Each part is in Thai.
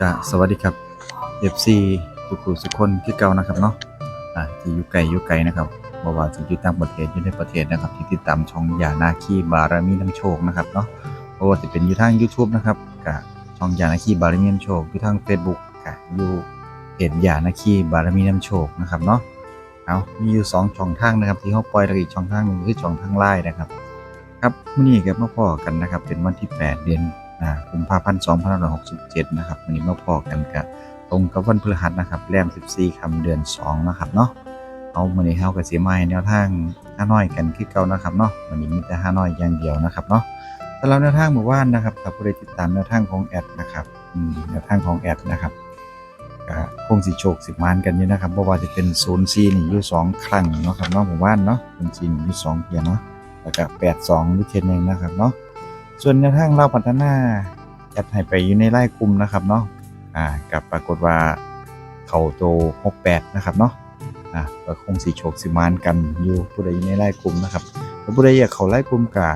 ก็สวัสดีครับ FC ทุกผู้ทุกคนที่เก่านะครับเนาะอ่าที่อยู่ไกลอยู่ไกลนะครับบ่ว่าจะอยู่ต่างประเทศอยู่ในประเทศนะครับ ที่ติดตามช่องยานาคีบารมีน้ำโชคนะครับเนาะบ่ว่าจะเป็นอยู่ทาง YouTube นะครับก็ช่องยานาคีบารมีน้ำโชคอยู่ทาง Facebook ก็อยู่เพจยานาคีบารมีน้ำโชคนะครับเนาะเอามีอยู่สองช่องทางนะครับ ที่เฮาปล่อยแล้วอีกช่องทางหนึงคือช่องทาง LINE นะครับ ครับมื้อนี้ก็มาพอกันนะครับ เป็นวันที่ 8 เดือน อ่ากุมภาพันธ์2567นะครับวันนี้มาพอกันกับตรงกับวันพฤหัสนะครับแรม14ค่คำเดือน2นะครับเนาะเอามื้อนี้เฮาก็สิมาให้แนวทางฮานอยกันคือเก่านะครับเนาะวันนี้มีแต่ฮานอยอย่างเดียวนะครับเนาะสำหรับแนวทางเมื่อวานนะครับถ้าผู้ใดติดตามแนวทางของแอดนะครับอืมแนวทางของแอดนะครับคงสิโชคสิมานกันอยู่นะครับบ่ว่าจะเป็น0 4นี่อยู่สองครั้งเนาะครับเนาะเมื่อวานเนาะ0 4นี่อยู่สองเที่ยเนาะแล้วก็82วิเทนหนึ่งนะครับเนาะ ส่วนแนวทางเราพัฒนาจัดให้ไปอยู่ในไล่กลุ่มนะครับเนาะอ่ากับปรากฏว่าเขาโต68นะครับเนาะอ่าก็คงสิโชคสิมานกันอยู่ผู้ใดอยู่ในไล่กลุ่มนะครับถ้าผู้ใดอยากเขาไล่กลุ่มกับ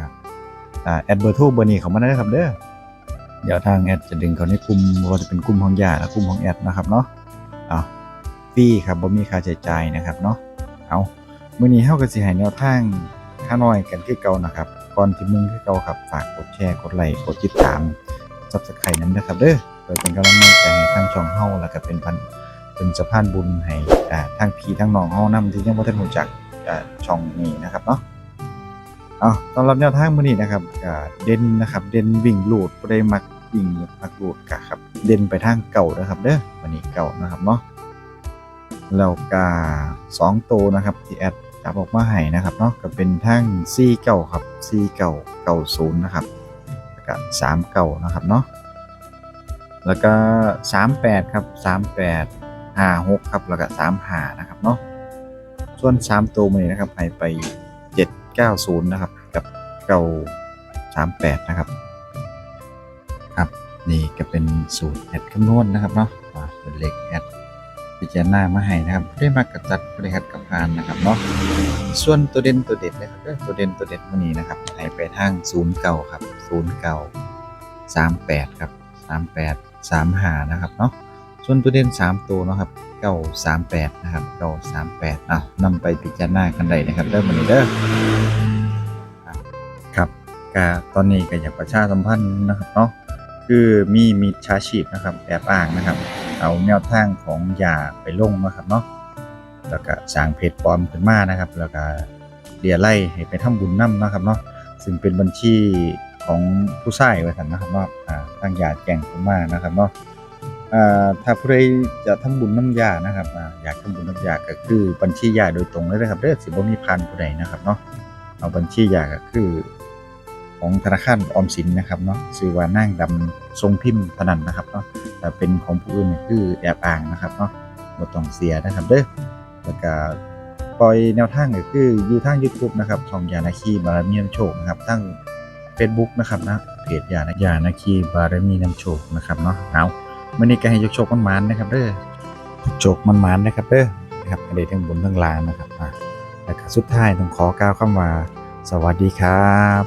อ่าแอดเบอร์ทรเบอร์นี้เขามาได้ครับเด้อเดี๋ยวทางแอดจะดึงเขาในกลุ่มว่าจะเป็นกลุ่มของยาและกลุ่มของแอดนะครับเนาะเอาฟรีครับบ่มีค่าใช้จ่ายนะครับเนาะเอามื้อนี้เฮาก็สิให้แนวทางข้าน้อยกันคือเก่านะครับ ก่อนที่มึงคือเก่าครับฝากกดแชร์กดไลค์กดติดตาม Subscribe นั้นนะครับเด้อเพื่อเป็นกำลังใจให้ทางช่องเฮาแล้วก็เป็นพันเป็นสะพานบุญให้อ่าทางพี่ทางน้องเฮานำที่ยังบ่ทันรู้จักอ่าช่องนี้นะครับเนาะเอาสำหรับแนวทางมื้อนี้นะครับเด่นนะครับ เด่นวิ่งลูดบ่ได้มักวิ่งมักลูดกะครับ เด่นไปทางเก่านะครับเด้อวันนี้เก่านะครับเนาะแล้วก็สองตัวนะครับที่แอด จับออกมาให้นะครับเนาะก็เป็นทั้ง4เก่าครับ4เก่าเก่าศูนย์นะครับแล้วก็3เก่านะครับเนาะแล้วก็38ครับ38 56ครับแล้วก็35นะครับเนาะส่วน3ตัวมันนี้นะครับให้ไป790นะครับกับเก่า38นะครับครับนี่ก็เป็นสูตรแอดคำนวณนะครับเนาะเป็นเลขแอด พิจารณามาให้นะครับได้มากระจัดบริหัดกับพานนะครับเนาะส่วนตัวเด่นตัวเด็ดนะครับตัวเด่นตัวเด็ดวันนี้นะครับให้ไปทางศูนย์เก่าครับศูนย์เก่าสามแปดครับสามแปดสามหานะครับเนาะส่วนตัวเด่นสามตัวเนาะครับเก้าสามแปดนะครับเก้าสามแปดอะนำไปพิจารณากันได้นะครับเด้อวันนี้เด้อครับครับก็ตอนนี้ก็อยากประชาสัมพันธ์นะครับเนาะคือมีมิจฉาชีพนะครับแอบอ้างนะครับ เอาแนวทางของยาไปลงนะครับเนาะแล้วก็สร้างเพจปลอมขึ้นมานะครับ แล้วก็เรียไล่ให้ไปทำบุญนำนะครับเนาะซึ่งเป็นบัญชีของผู้ชายไว้กันนะครับเนาะทางยาแจ้งขึ้นมานะครับเนาะถ้าผู้ใดจะทำบุญน้ำยานะครับอยากทำบุญน้ำยาก็คือบัญชียาโดยตรงเลยนะครับเด้อสิบ่มีพันผู้ใดนะครับเนาะเอาบัญชียาก็คือของธนาคารออมสินนะครับเนาะชื่อว่านั่งดำทรงพิมพ์เท่านั้นนะครับเนาะ แต่เป็นของผู้อื่นคือแอบอ้างนะครับเนาะบ่ต้องเสียนะครับเด้อแล้วก็ปล่อยแนวทางก็คืออยู่ทาง YouTube นะครับช่องยานาคีบารมีน้ำโชคนะครับทั้ง Facebook นะครับนะเพจยานายานาคีบารมีน้ำโชคนะครับเนาะเอามื้อนี้ก็ให้โชคมันๆนนะครับเด้อโชคมันๆนนะครับเด้อนะครับให้ได้ทั้งบนทั้งล่างนะครับอะแล้วก็สุดท้ายต้องขอกล่าวคำว่า สวัสดีครับ